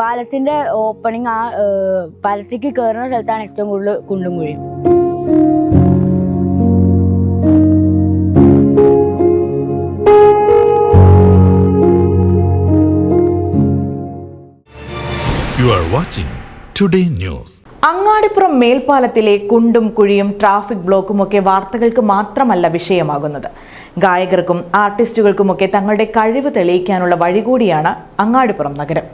പാലത്തിന്റെ ഓപ്പണിങ് ആ പാലത്തേക്ക് കയറുന്ന സ്ഥലത്താണ് ഏറ്റവും കൂടുതൽ കുണ്ടും കുഴിയും You are watching Today News. Angadipuram മേൽപ്പാലത്തിലെ കുണ്ടും കുഴിയും ട്രാഫിക് ബ്ലോക്കുമൊക്കെ വാർത്തകൾക്ക് മാത്രമല്ല വിഷയമാകുന്നത്. ഗായകർക്കും ആർട്ടിസ്റ്റുകൾക്കുമൊക്കെ തങ്ങളുടെ കഴിവ് തെളിയിക്കാനുള്ള വഴി കൂടിയാണ് അങ്ങാടിപ്പുറം നഗരം.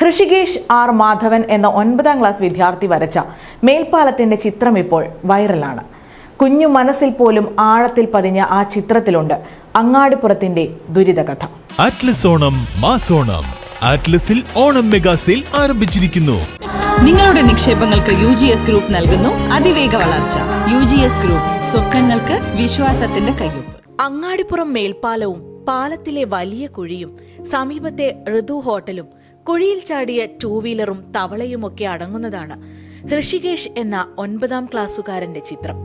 ഹൃഷികേഷ് ആർ മാധവൻ എന്ന ഒൻപതാം ക്ലാസ് വിദ്യാർത്ഥി വരച്ച മേൽപ്പാലത്തിന്റെ ചിത്രം ഇപ്പോൾ വൈറലാണ്. കുഞ്ഞു മനസ്സിൽ പോലും ആഴത്തിൽ പതിഞ്ഞ ആ ചിത്രത്തിലുണ്ട് അങ്ങാടിപ്പുറത്തിന്റെ ദുരിതകഥ. അറ്റ്ലസ് ഓണം മാസോണം അറ്റ്ലസിൽ ഓണം മെഗാ സെയിൽ ആരംഭിച്ചിരിക്കുന്നു. നിങ്ങളുടെ നിക്ഷേപങ്ങൾക്ക് യു ജി എസ് ഗ്രൂപ്പ് നൽകുന്നു. അതിവേഗ വളർച്ച. യു ജി എസ് ഗ്രൂപ്പ് സ്വപ്നങ്ങൾക്ക് വിശ്വാസത്തിന്റെ കയ്യൊപ്പ്. അങ്ങാടിപ്പുറം മേൽപ്പാലവും പാലത്തിലെ വലിയ കുഴിയും സമീപത്തെ ഋതു ഹോട്ടലും കുഴിയിൽ ചാടിയ ടൂ വീലറും തവളയും ഒക്കെ അടങ്ങുന്നതാണ് ഋഷികേഷ് എന്ന ഒൻപതാം ക്ലാസ്സുകാരന്റെ ചിത്രം.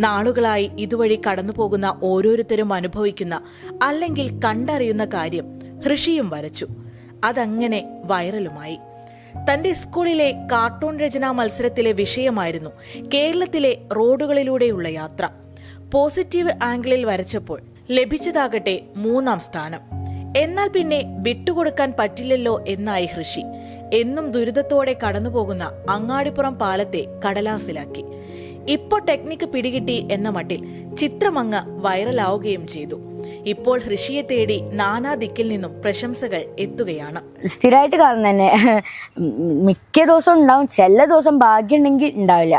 നാളുകളായി ഇതുവഴി കടന്നുപോകുന്ന ഓരോരുത്തരും അനുഭവിക്കുന്ന അല്ലെങ്കിൽ കണ്ടറിയുന്ന കാര്യം ഋഷിയും വരച്ചു. അതങ്ങനെ വൈറലുമായി. തന്റെ സ്കൂളിലെ കാർട്ടൂൺ രചനാ മത്സരത്തിലെ വിഷയമായിരുന്നു കേരളത്തിലെ റോഡുകളിലൂടെയുള്ള യാത്ര. പോസിറ്റീവ് ആംഗിളിൽ വരച്ചപ്പോൾ ലഭിച്ചതാകട്ടെ മൂന്നാം സ്ഥാനം. എന്നാൽ പിന്നെ വിട്ടുകൊടുക്കാൻ പറ്റില്ലല്ലോ എന്നായി ഹൃഷി. എന്നും ദുരിതത്തോടെ കടന്നുപോകുന്ന അങ്ങാടിപ്പുറം പാലത്തെ കടലാസിലാക്കി. ഇപ്പോ ടെക്നിക്ക് പിടികിട്ടി എന്ന മട്ടിൽ ചിത്രമങ്ങ് വൈറലാവുകയും ചെയ്തു. ഇപ്പോൾ ഋഷിയെ തേടി നാനാ ദിക്കിൽ നിന്നും പ്രശംസകൾ എത്തുകയാണ്. സ്ഥിരമായിട്ട് കാണുന്ന തന്നെ മിക്ക ദിവസവും ഉണ്ടാവും. ചില ദിവസം ഭാഗ്യം ഉണ്ടെങ്കിൽ ഉണ്ടാവില്ല.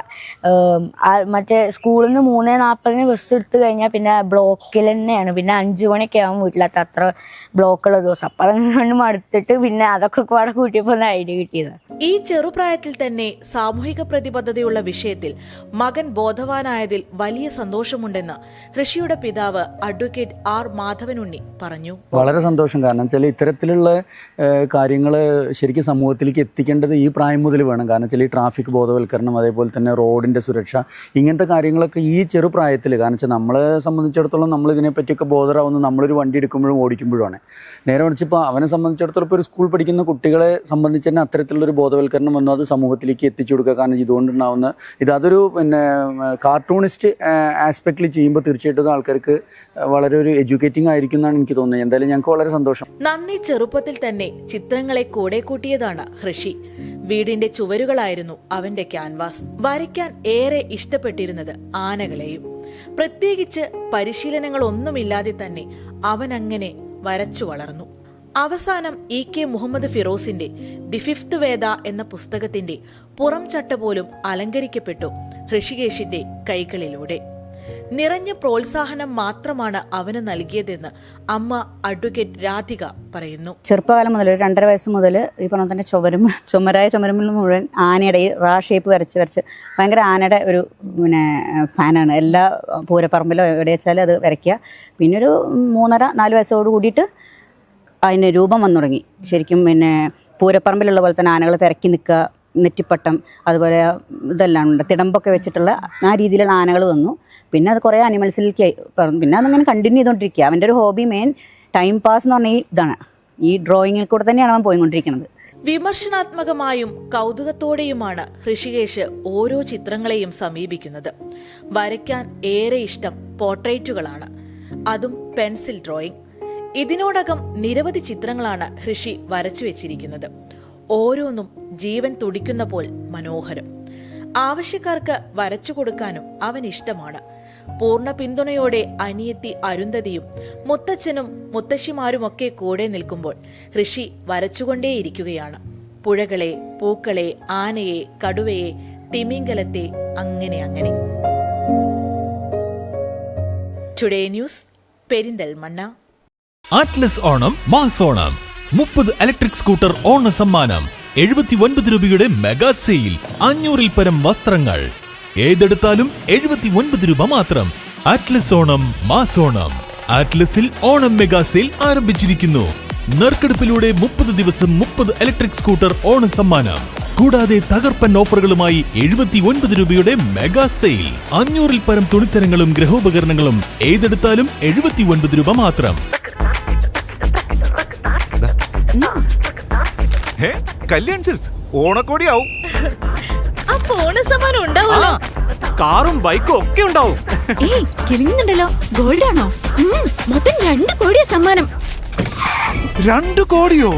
മറ്റേ സ്കൂളിൽ നിന്ന് മൂന്നേ നാൽപ്പതിന് ബസ് എടുത്തു കഴിഞ്ഞാൽ പിന്നെ ബ്ലോക്കിൽ തന്നെയാണ്. പിന്നെ അഞ്ചു മണിയൊക്കെ ആവും വീട്ടിലത്തെ അത്ര ബ്ലോക്കുള്ള ദിവസം. അപ്പം അതങ്ങനെ മടുത്തിട്ട് പിന്നെ അതൊക്കെ കൂടെ കൂട്ടിയപ്പോൾ ഒന്ന് ഐഡിയ കിട്ടിയത്. ഈ ചെറുപ്രായത്തിൽ തന്നെ സാമൂഹിക പ്രതിബദ്ധതയുള്ള വിഷയത്തിൽ മകൻ ബോധവാനായതിൽ വലിയ സന്തോഷമുണ്ടെന്ന് ഋഷിയുടെ പിതാവ് അഡ്വക്കേറ്റ് ആർ മാധവൻ ഉണ്ണി പറഞ്ഞു. വളരെ സന്തോഷം. കാരണം വെച്ചാൽ ഇത്തരത്തിലുള്ള കാര്യങ്ങൾ ശരിക്കും സമൂഹത്തിലേക്ക് എത്തിക്കേണ്ടത് ഈ പ്രായം മുതൽ വേണം. കാരണം വെച്ചാൽ ഈ ട്രാഫിക് ബോധവൽക്കരണം അതേപോലെ തന്നെ റോഡിന്റെ സുരക്ഷ ഇങ്ങനത്തെ കാര്യങ്ങളൊക്കെ ഈ ചെറുപ്രായത്തിൽ കാരണം വെച്ചാൽ നമ്മളെ സംബന്ധിച്ചിടത്തോളം നമ്മൾ ഇതിനെപ്പറ്റിയൊക്കെ ബോധറാവുന്നത് നമ്മളൊരു വണ്ടി എടുക്കുമ്പോഴും ഓടിക്കുമ്പോഴുമാണ്. നേരെ മറിച്ച് ഇപ്പോൾ അവനെ സംബന്ധിച്ചിടത്തോളം ഇപ്പോൾ ഒരു സ്കൂൾ പഠിക്കുന്ന കുട്ടികളെ സംബന്ധിച്ച് തന്നെ അത്തരത്തിലുള്ളൊരു ബോധവൽക്കരണം വന്നു അത് സമൂഹത്തിലേക്ക് എത്തിച്ചു കൊടുക്കുക. കാരണം ഇതുകൊണ്ടുണ്ടാവുന്ന ഇത് അതൊരു പിന്നെ കാർട്ടൂണിസ്റ്റ് ആസ്പെക്റ്റിൽ ചെയ്യുമ്പോൾ തീർച്ചയായിട്ടും ആൾക്കാർക്ക് വളരെ ഒരു എഡ്യൂക്കേറ്റിംഗ് ആയിരിക്കും എന്നാണ് എനിക്ക് തോന്നുന്നത്. എന്തായാലും ഞങ്ങൾക്ക് വളരെ സന്തോഷം. നന്ദി ചെറുപ്പത്തിൽ തന്നെ ചിത്രങ്ങളെ കൂടെ കൂട്ടിയതാണ് ഹൃഷി. വീടിന്റെ ചുവരുകളായിരുന്നു അവന്റെ ക്യാൻവാസ്. വരയ്ക്കാൻ ഏറെ ഇഷ്ടപ്പെട്ടിരുന്നത് ആനകളെയും. പ്രത്യേകിച്ച് പരിശീലനങ്ങളൊന്നുമില്ലാതെ തന്നെ അവൻ അങ്ങനെ വരച്ചു വളർന്നു. അവസാനം ഇ കെ മുഹമ്മദ് ഫിറോസിന്റെ ദി ഫിഫ്ത് വേദ എന്ന പുസ്തകത്തിന്റെ പുറം ചട്ട പോലും അലങ്കരിക്കപ്പെട്ടു ഋഷികേശിന്റെ കൈകളിലൂടെ. നിറഞ്ഞ പ്രോത്സാഹനം മാത്രമാണ് അവന് നൽകിയതെന്ന് അമ്മ അഡ്വക്കേറ്റ് രാധിക പറയുന്നു. ചെറുപ്പകാലം മുതൽ രണ്ടര വയസ്സ് മുതൽ ഈ പറഞ്ഞ തന്നെ ചുമരും ചുമരായ ചുമരുമ്പിൽ മുഴുവൻ ആനയുടെ ഈ റാ ഷേപ്പ് വരച്ച് വരച്ച് ഭയങ്കര ആനയുടെ ഒരു പിന്നെ ഫാനാണ്. എല്ലാ പൂരപ്പറമ്പിലോ എവിടെ വെച്ചാലും അത് വരയ്ക്കുക. പിന്നെ ഒരു മൂന്നര നാല് വയസ്സോട് കൂടിയിട്ട് അതിന് രൂപം വന്നു തുടങ്ങി. ശരിക്കും പിന്നെ പൂരപ്പറമ്പിലുള്ള പോലെ തന്നെ ആനകൾ തിരക്കി നിൽക്കുക നെറ്റിപ്പട്ടം അതുപോലെ ഇതെല്ലാം ഉണ്ട്. തിടമ്പൊക്കെ വെച്ചിട്ടുള്ള ആ രീതിയിലുള്ള ആനകൾ വന്നു. പിന്നെ അത് കുറേ അനിമൽസിലേക്ക് പിന്നെ അതങ്ങനെ കണ്ടിന്യൂ ചെയ്തുകൊണ്ടിരിക്കുക അവന്റെ ഒരു ഹോബി മെയിൻ ടൈം പാസ് എന്ന് പറഞ്ഞാൽ ഇതാണ്. ഈ ഡ്രോയിങ്ങിൽ കൂടെ തന്നെയാണ് അവൻ പോയിക്കൊണ്ടിരിക്കുന്നത്. വിമർശനാത്മകമായും കൗതുകത്തോടെയുമാണ് ഋഷികേശ് ഓരോ ചിത്രങ്ങളെയും സമീപിക്കുന്നത്. വരയ്ക്കാൻ ഏറെ ഇഷ്ടം പോർട്രേറ്റുകളാണ്. അതും പെൻസിൽ ഡ്രോയിങ് ഇതിനോടകം നിരവധി ചിത്രങ്ങളാണ് ഋഷി വരച്ചു വെച്ചിരിക്കുന്നത്. ഓരോന്നും ജീവൻ തുടിക്കുന്ന പോൽ മനോഹരം. ആവശ്യക്കാർക്ക് വരച്ചു കൊടുക്കാനും അവൻ ഇഷ്ടമാണ്. പൂർണ പിന്തുണയോടെ അനിയത്തി അരുന്ധതിയും മുത്തച്ഛനും മുത്തശ്ശിമാരുമൊക്കെ കൂടെ നിൽക്കുമ്പോൾ ഋഷി വരച്ചുകൊണ്ടേയിരിക്കുകയാണ്. പുഴകളെ പൂക്കളെ ആനയെ കടുവയെ തിമിംഗലത്തെ അങ്ങനെ അങ്ങനെ. Today news Perinthalmanna. Atlas Onam mass Onam മുപ്പത് ഇലക്ട്രിക് സ്കൂട്ടർ ഓണ സമ്മാനം എഴുപത്തി ഒൻപത് രൂപയുടെ മെഗാ സെയിൽ അഞ്ഞൂറിൽ പരം വസ്ത്രങ്ങൾ. ഏതെടുത്താലും എഴുപത്തി ഒൻപത് രൂപ മാത്രം. അറ്റ്ലസ് ഓണം മാസോണം അറ്റ്ലസിൽ ഓണം മെഗാ സെയിൽ ആരംഭിച്ചിരിക്കുന്നു. നറുക്കെടുപ്പിലൂടെ മുപ്പത് ദിവസം മുപ്പത് ഇലക്ട്രിക് സ്കൂട്ടർ ഓണ സമ്മാനം. കൂടാതെ തകർപ്പൻ ഓഫറുകളുമായി എഴുപത്തി ഒൻപത് രൂപയുടെ മെഗാ സെയിൽ. അഞ്ഞൂറിൽ പരം തുണിത്തരങ്ങളും ഗൃഹോപകരണങ്ങളും ഏതെടുത്താലും എഴുപത്തി ഒൻപത് രൂപ മാത്രം. കല്യാൺ സിൽസ് ഓണക്കോടിയാവും. അപ്പൊ ഓണസമ്മാനം ഉണ്ടാവുമല്ലോ. കാറും ബൈക്കും ഒക്കെ ഉണ്ടാവും. ഏയ് കിളിങ്ങുന്നുണ്ടല്ലോ. ഗോൾഡ് ആണോ മൊത്തം രണ്ട് കോടിയാ സമ്മാനം. രണ്ട് കോടിയോ?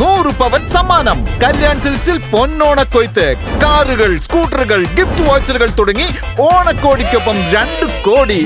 നൂറ് പവൻ സമ്മാനം. കല്യാൺ സിൽക്സിൽ പൊന്നോണക്കൊയ്ത്ത് കാറുകൾ സ്കൂട്ടറുകൾ ഗിഫ്റ്റ് വാച്ചറുകൾ തുടങ്ങി ഓണക്കോടിക്കൊപ്പം രണ്ട് കോടി.